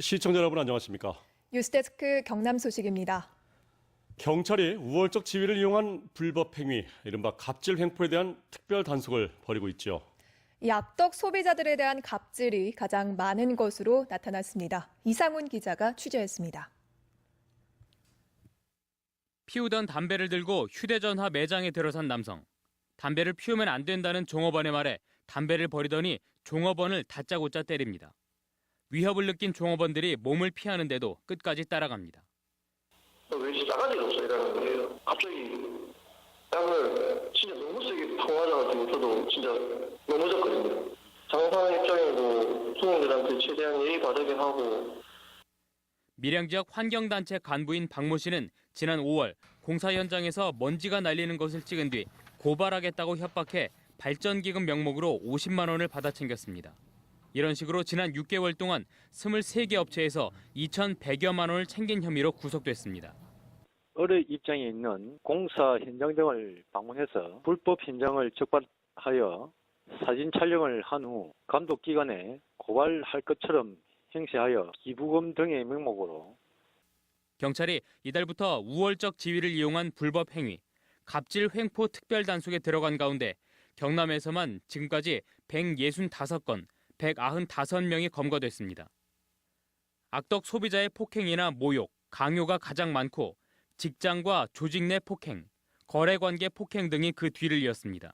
시청자 여러분 안녕하십니까? 뉴스데스크 경남 소식입니다. 경찰이 우월적 지위를 이용한 불법 행위, 이른바 갑질 횡포에 대한 특별 단속을 벌이고 있죠. 이 악덕 소비자들에 대한 갑질이 가장 많은 것으로 나타났습니다. 이상훈 기자가 취재했습니다. 피우던 담배를 들고 휴대전화 매장에 들어선 남성. 담배를 피우면 안 된다는 종업원의 말에 담배를 버리더니 종업원을 다짜고짜 때립니다. 위협을 느낀 종업원들이 몸을 피하는데도 끝까지 따라갑니다. 왠지 싸가지가 없어 이라는 거예요. 갑자기 땀을 진짜 너무 세게 펑 맞아가지고 저도 진짜 넘어졌거든요. 장사하는 입장이고 손님들한테 최대한 예의 바르게 하고 밀양 지역 환경단체 간부인 박모 씨는 지난 5월 공사 현장에서 먼지가 날리는 것을 찍은 뒤 고발하겠다고 협박해 발전기금 명목으로 50만 원을 받아 챙겼습니다. 이런 식으로 지난 6개월 동안 23개 업체에서 2,100여만 원을 챙긴 혐의로 구속됐습니다. 의뢰 입장에 있는 공사 현장 등을 방문해서 불법 현장을 적발하여 사진 촬영을 한 후 감독 기관에 고발할 것처럼 행세하여 기부금 등의 명목으로 경찰이 이달부터 우월적 지위를 이용한 불법 행위, 갑질 횡포 특별 단속에 들어간 가운데 경남에서만 지금까지 165건, 195명이 검거됐습니다. 악덕 소비자의 폭행이나 모욕, 강요가 가장 많고 직장과 조직 내 폭행, 거래 관계 폭행 등이 그 뒤를 이었습니다.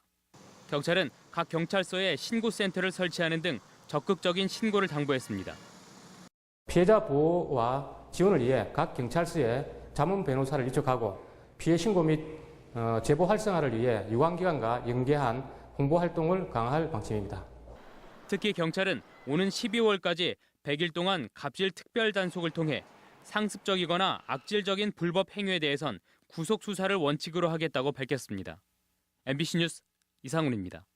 경찰은 각 경찰서에 신고센터를 설치하는 등 적극적인 신고를 당부했습니다. 피해자 보호와 지원을 위해 각 경찰서에 자문 변호사를 위촉하고 피해 신고 및 어, 제보 활성화를 위해 유관기관과 연계한 홍보 활동을 강화할 방침입니다. 특히 경찰은 오는 12월까지 100일 동안 갑질 특별 단속을 통해 상습적이거나 악질적인 불법 행위에 대해선 구속 수사를 원칙으로 하겠다고 밝혔습니다. MBC 뉴스 이상훈입니다.